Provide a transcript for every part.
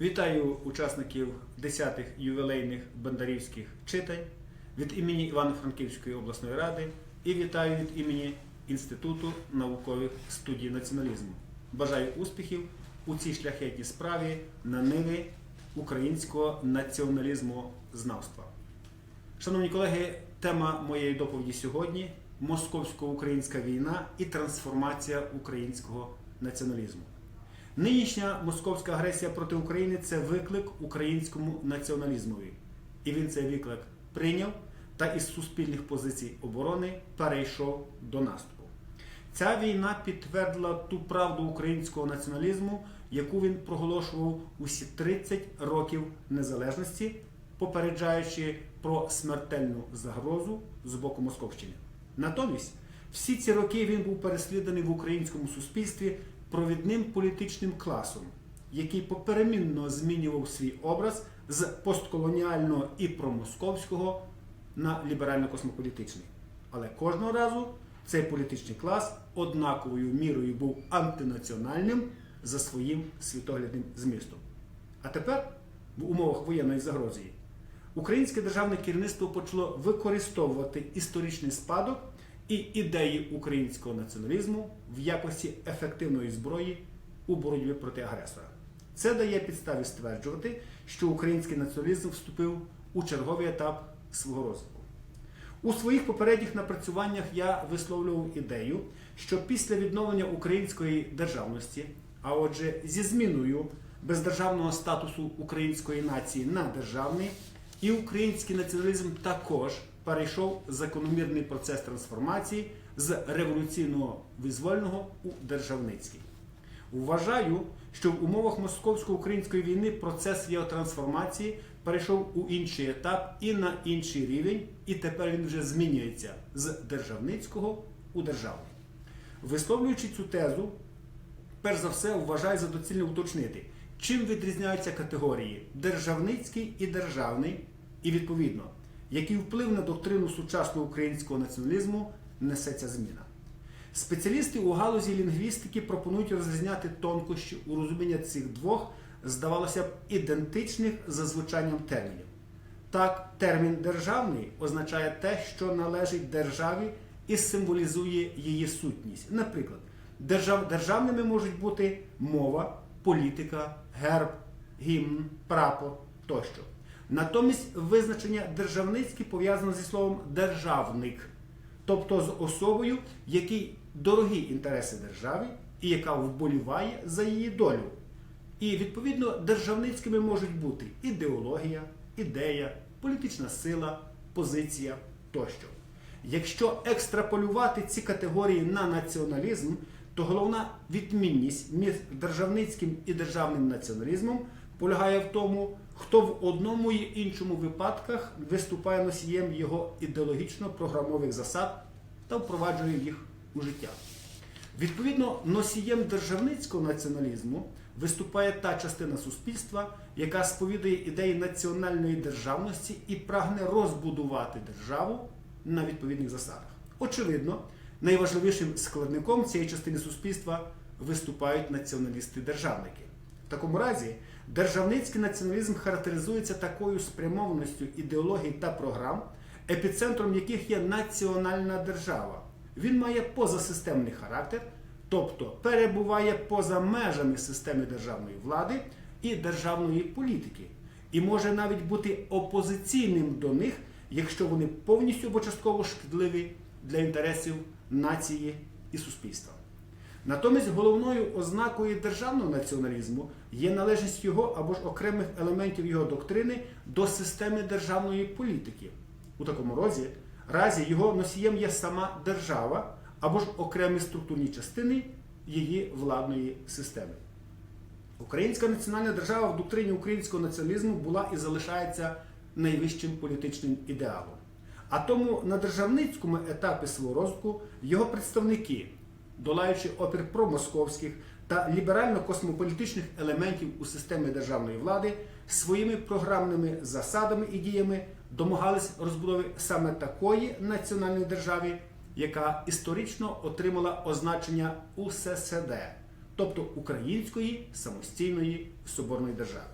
Вітаю учасників 10-х ювілейних бандарівських читань від імені Івано-Франківської обласної ради і вітаю від імені Інституту наукових студій націоналізму. Бажаю успіхів у цій шляхетній справі на ниві українського націоналізму знавства. Шановні колеги, тема моєї доповіді сьогодні московсько-українська війна і трансформація українського націоналізму. Нинішня московська агресія проти України це виклик українському націоналізмові. І він цей виклик прийняв та із суспільних позицій оборони перейшов до наступу. Ця війна підтвердила ту правду українського націоналізму, яку він проголошував усі 30 років незалежності, попереджаючи про смертельну загрозу з боку Московщини. Натомість, всі ці роки він був переслідуваний в українському суспільстві провідним політичним класом, який поперемінно змінював свій образ з постколоніального і промосковського на ліберально-космополітичний. Але кожного разу цей політичний клас однаковою мірою був антинаціональним за своїм світоглядним змістом. А тепер, в умовах воєнної загрози, українське державне керівництво почало використовувати історичний спадок і ідеї українського націоналізму в якості ефективної зброї у боротьбі проти агресора. Це дає підставі стверджувати, що український націоналізм вступив у черговий етап свого розвитку. У своїх попередніх напрацюваннях я висловлював ідею, що після відновлення української державності, а отже, зі зміною бездержавного статусу української нації на державний, і український націоналізм також перейшов закономірний процес трансформації з революційного визвольного у державницький. Вважаю, що в умовах московсько-української війни процес його трансформації перейшов у інший етап і на інший рівень, і тепер він вже змінюється з державницького у державний. Висловлюючи цю тезу, перш за все вважаю за доцільне уточнити, чим відрізняються категорії державницький і державний, і відповідно, який вплив на доктрину сучасного українського націоналізму несе ця зміна. Спеціалісти у галузі лінгвістики пропонують розрізняти тонкощі у розуміння цих двох, здавалося б, ідентичних за звучанням термінів. Так, термін державний означає те, що належить державі і символізує її сутність. Наприклад, держав, державними можуть бути мова, політика, герб, гімн, прапор тощо. Натомість визначення державницьке пов'язано зі словом державник, тобто з особою, якій дорогі інтереси держави і яка вболіває за її долю. І відповідно державницькими можуть бути ідеологія, ідея, політична сила, позиція тощо. Якщо екстраполювати ці категорії на націоналізм, то головна відмінність між державницьким і державним націоналізмом полягає в тому, хто в одному і іншому випадках виступає носієм його ідеологічно-програмових засад та впроваджує їх у життя. Відповідно, носієм державницького націоналізму виступає та частина суспільства, яка сповідує ідеї національної державності і прагне розбудувати державу на відповідних засадах. Очевидно, найважливішим складником цієї частини суспільства виступають націоналісти-державники. В такому разі, державницький націоналізм характеризується такою спрямованістю ідеологій та програм, епіцентром яких є національна держава. Він має позасистемний характер, тобто перебуває поза межами системи державної влади і державної політики, і може навіть бути опозиційним до них, якщо вони повністю або частково шкідливі для інтересів нації і суспільства. Натомість головною ознакою державного націоналізму є належність його або ж окремих елементів його доктрини до системи державної політики. У такому розі, разі його носієм є сама держава або ж окремі структурні частини її владної системи. Українська національна держава в доктрині українського націоналізму була і залишається найвищим політичним ідеалом. А тому на державницькому етапі свого розвитку його представники, долаючи опір промосковських та ліберально-космополітичних елементів у системі державної влади, своїми програмними засадами і діями домагались розбудови саме такої національної держави, яка історично отримала означення УССД, тобто Української самостійної соборної держави.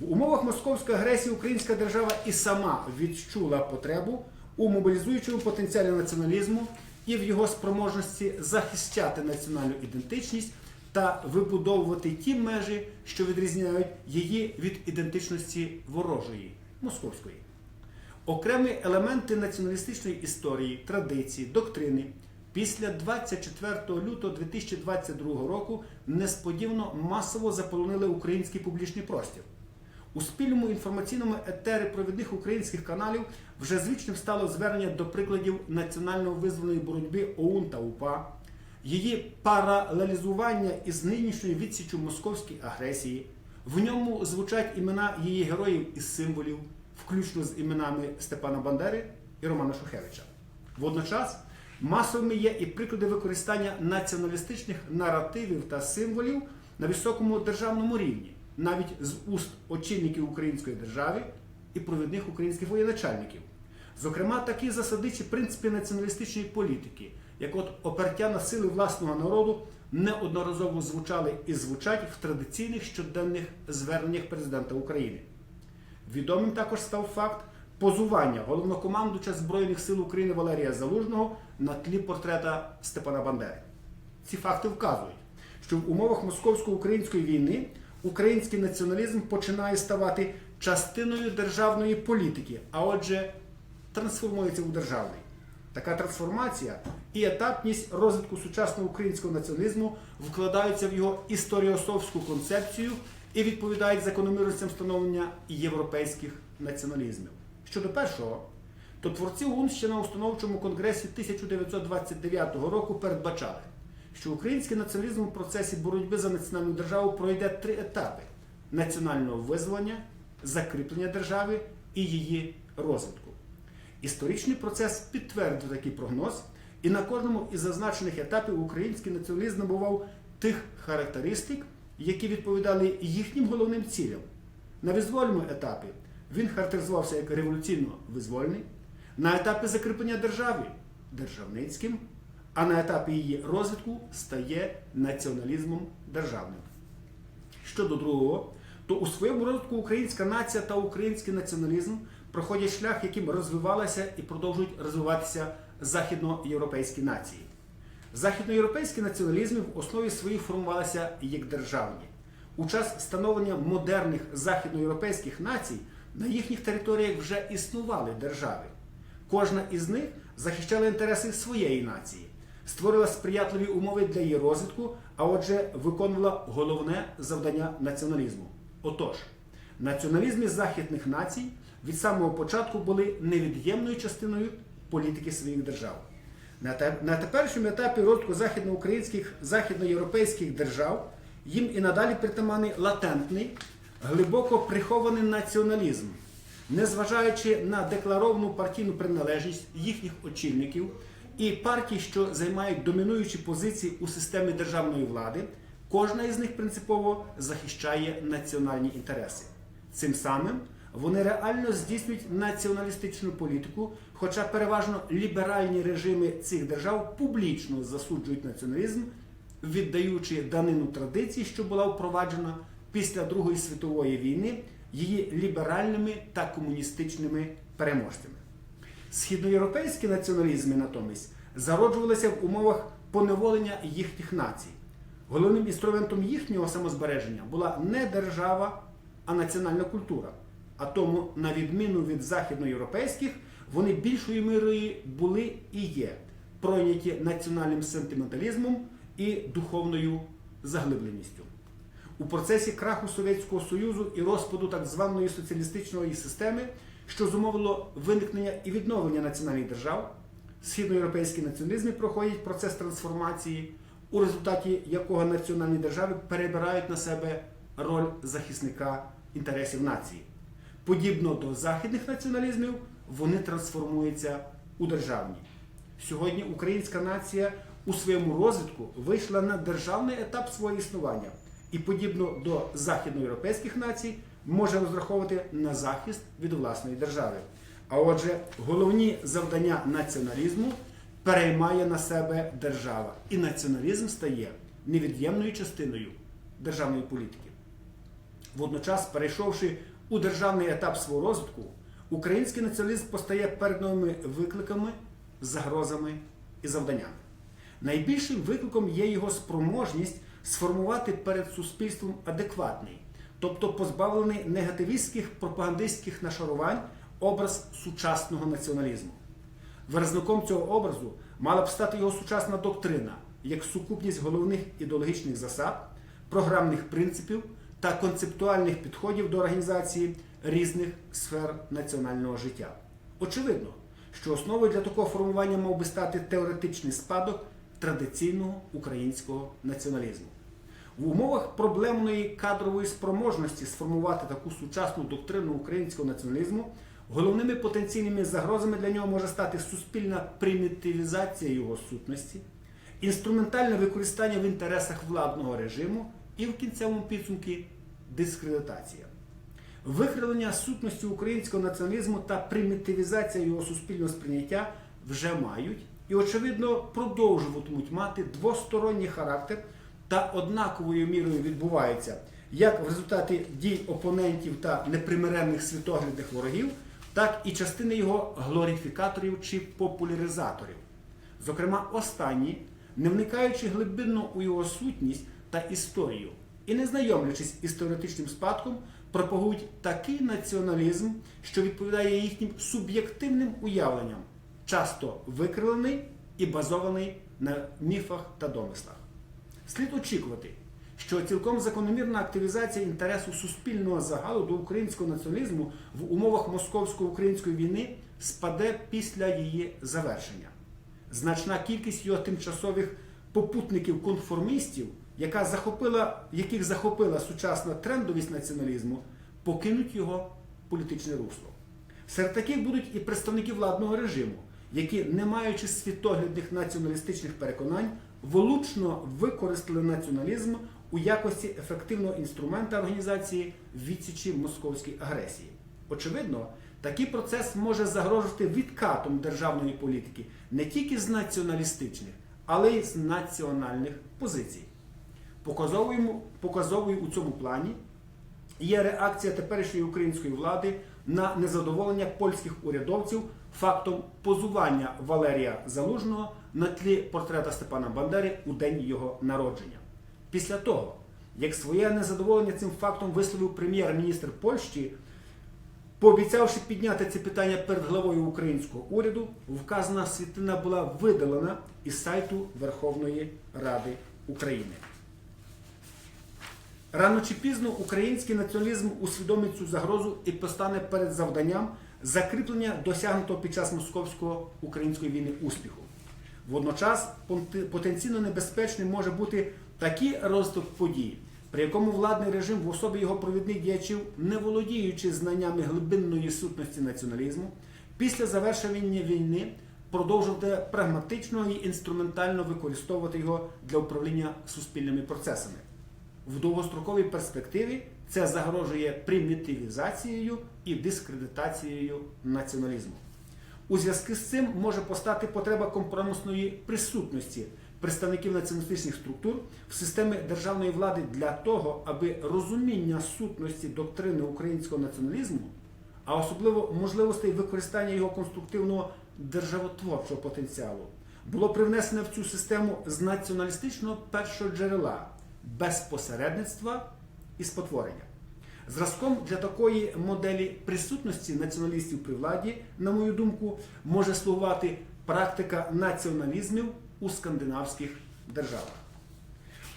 В умовах московської агресії українська держава і сама відчула потребу у мобілізуючому потенціалі націоналізму і в його спроможності захищати національну ідентичність та вибудовувати ті межі, що відрізняють її від ідентичності ворожої московської. Окремі елементи націоналістичної історії, традиції, доктрини після 24 лютого 2022 року несподівано масово заполонили український публічний простір. У спільному інформаційному етері провідних українських каналів вже звичним стало звернення до прикладів національно-визвольної боротьби ОУН та УПА, її паралелізування із нинішньою відсічю московської агресії. В ньому звучать імена її героїв із символів, включно з іменами Степана Бандери і Романа Шухевича. Водночас масовими є і приклади використання націоналістичних наративів та символів на високому державному рівні, навіть з уст очільників української держави і провідних українських воєначальників. Зокрема, такі засадичі принципи націоналістичної політики, як от опертя на сили власного народу, неодноразово звучали і звучать в традиційних щоденних зверненнях президента України. Відомим також став факт позування головнокомандувача Збройних сил України Валерія Залужного на тлі портрета Степана Бандери. Ці факти вказують, що в умовах московсько-української війни український націоналізм починає ставати частиною державної політики, а отже, трансформується у державний. Така трансформація і етапність розвитку сучасного українського націоналізму вкладаються в його історіосовську концепцію і відповідають закономірностям встановлення європейських націоналізмів. Щодо першого, то творці ОУН ще на установчому конгресі 1929 року передбачали, що український націоналізм у процесі боротьби за національну державу пройде три етапи: національного визволення, закріплення держави і її розвитку. Історичний процес підтвердив такий прогноз, і на кожному із зазначених етапів український націоналізм набував тих характеристик, які відповідали їхнім головним цілям. На визвольному етапі він характеризувався як революційно-визвольний, на етапі закріплення держави державницьким, а на етапі її розвитку стає націоналізмом державним. Щодо другого, то у своєму розвитку українська нація та український націоналізм проходять шлях, яким розвивалися і продовжують розвиватися західноєвропейські нації. Західноєвропейські націоналізми в основі своїх формувалися як державні. У час становлення модерних західноєвропейських націй на їхніх територіях вже існували держави. Кожна із них захищала інтереси своєї нації, створила сприятливі умови для її розвитку, а отже, виконувала головне завдання націоналізму. Отож, націоналізми західних націй від самого початку були невід'ємною частиною політики своїх держав. На те- теперішньому етапі розвитку західноукраїнських західноєвропейських держав їм і надалі притаманний латентний, глибоко прихований націоналізм, незважаючи на декларовану партійну приналежність їхніх очільників і партій, що займають домінуючі позиції у системі державної влади, кожна із них принципово захищає національні інтереси. Цим самим вони реально здійснюють націоналістичну політику, хоча переважно ліберальні режими цих держав публічно засуджують націоналізм, віддаючи данину традиції, що була впроваджена після Другої світової війни її ліберальними та комуністичними переможцями. Східноєвропейські націоналізми натомість зароджувалися в умовах поневолення їхніх націй. Головним інструментом їхнього самозбереження була не держава, а національна культура. А тому, на відміну від західноєвропейських, вони більшою мірою були і є пройняті національним сентименталізмом і духовною заглибленістю. У процесі краху Совєтського Союзу і розпаду так званої соціалістичної системи, що зумовило виникнення і відновлення національних держав, східноєвропейські націоналізми проходять процес трансформації, у результаті якого національні держави перебирають на себе роль захисника інтересів нації. Подібно до західних націоналізмів, вони трансформуються у державні. Сьогодні українська нація у своєму розвитку вийшла на державний етап свого існування і, подібно до західноєвропейських націй, може розраховувати на захист від власної держави. А отже, головні завдання націоналізму переймає на себе держава, і націоналізм стає невід'ємною частиною державної політики. Водночас, перейшовши у державний етап свого розвитку, український націоналізм постає перед новими викликами, загрозами і завданнями. Найбільшим викликом є його спроможність сформувати перед суспільством адекватний, тобто позбавлений негативістських пропагандистських нашарувань образ сучасного націоналізму. Виразником цього образу мала б стати його сучасна доктрина як сукупність головних ідеологічних засад, програмних принципів та концептуальних підходів до організації різних сфер національного життя. Очевидно, що основою для такого формування мав би стати теоретичний спадок традиційного українського націоналізму. В умовах проблемної кадрової спроможності сформувати таку сучасну доктрину українського націоналізму головними потенційними загрозами для нього може стати суспільна примітивізація його сутності, інструментальне використання в інтересах владного режиму і в кінцевому підсумку дискредитація. Викривлення сутності українського націоналізму та примітивізація його суспільного сприйняття вже мають і, очевидно, продовжуватимуть мати двосторонній характер та однаковою мірою відбуваються як в результаті дій опонентів та непримиренних світоглядних ворогів, так і частини його глорифікаторів чи популяризаторів. Зокрема, останні, не вникаючи глибинно у його сутність та історію і не знайомлячись із теоретичним спадком, пропагують такий націоналізм, що відповідає їхнім суб'єктивним уявленням, часто викривлений і базований на міфах та домислах. Слід очікувати, що цілком закономірна активізація інтересу суспільного загалу до українського націоналізму в умовах московсько-української війни спаде після її завершення. Значна кількість його тимчасових попутників-конформістів, яка захопила, яких захопила сучасна трендовість націоналізму, покинуть його політичне русло. Серед таких будуть і представники владного режиму, які, не маючи світоглядних націоналістичних переконань, волучно використали націоналізм у якості ефективного інструмента організації відсічі московській агресії. Очевидно, такий процес може загрожувати відкатом державної політики не тільки з націоналістичних, але й з національних позицій. Показовою, показовою у цьому плані є реакція теперішньої української влади на незадоволення польських урядовців фактом позування Валерія Залужного на тлі портрета Степана Бандери у день його народження. Після того, як своє незадоволення цим фактом висловив прем'єр-міністр Польщі, пообіцявши підняти це питання перед главою українського уряду, вказана світлина була видалена із сайту Верховної Ради України. Рано чи пізно український націоналізм усвідомить цю загрозу і постане перед завданням закріплення досягнутого під час московсько-української війни успіху. Водночас потенційно небезпечним може бути такий розвиток подій, при якому владний режим в особі його провідних діячів, не володіючи знаннями глибинної сутності націоналізму, після завершення війни продовжувати прагматично і інструментально використовувати його для управління суспільними процесами. В довгостроковій перспективі це загрожує примітивізацією і дискредитацією націоналізму. У зв'язку з цим може постати потреба компромісної присутності представників націоналістичних структур в системі державної влади для того, аби розуміння сутності доктрини українського націоналізму, а особливо можливостей використання його конструктивного державотворчого потенціалу, було привнесене в цю систему з націоналістичного першого джерела без посередництва і спотворення. Зразком для такої моделі присутності націоналістів при владі, на мою думку, може слугувати практика націоналізмів у скандинавських державах.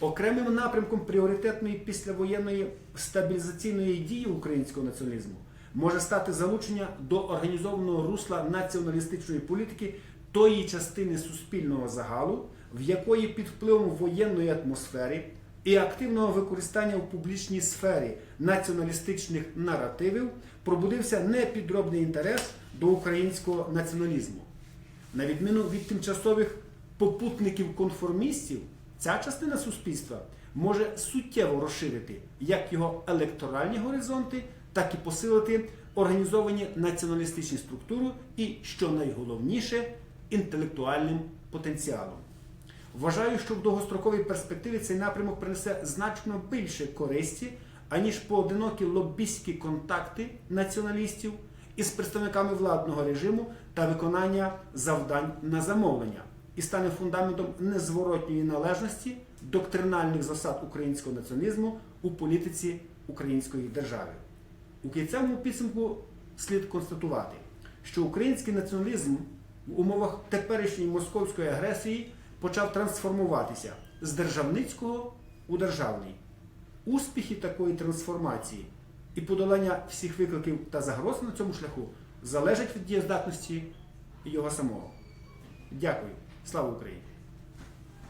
Окремим напрямком пріоритетної післявоєнної стабілізаційної дії українського націоналізму може стати залучення до організованого русла націоналістичної політики тої частини суспільного загалу, в якої під впливом воєнної атмосфери і активного використання у публічній сфері націоналістичних наративів пробудився непідробний інтерес до українського націоналізму. На відміну від тимчасових попутників-конформістів, ця частина суспільства може суттєво розширити як його електоральні горизонти, так і посилити організовані націоналістичні структури і, що найголовніше, інтелектуальним потенціалом. Вважаю, що в довгостроковій перспективі цей напрямок принесе значно більше користі, аніж поодинокі лобістські контакти націоналістів із представниками владного режиму та виконання завдань на замовлення і стане фундаментом незворотньої належності доктринальних засад українського націоналізму у політиці української держави. У кінцевому підсумку слід констатувати, що український націоналізм в умовах теперішньої московської агресії почав трансформуватися з державницького у державний. Успіхи такої трансформації і подолання всіх викликів та загроз на цьому шляху залежать від дієздатності його самого. Дякую. Слава Україні!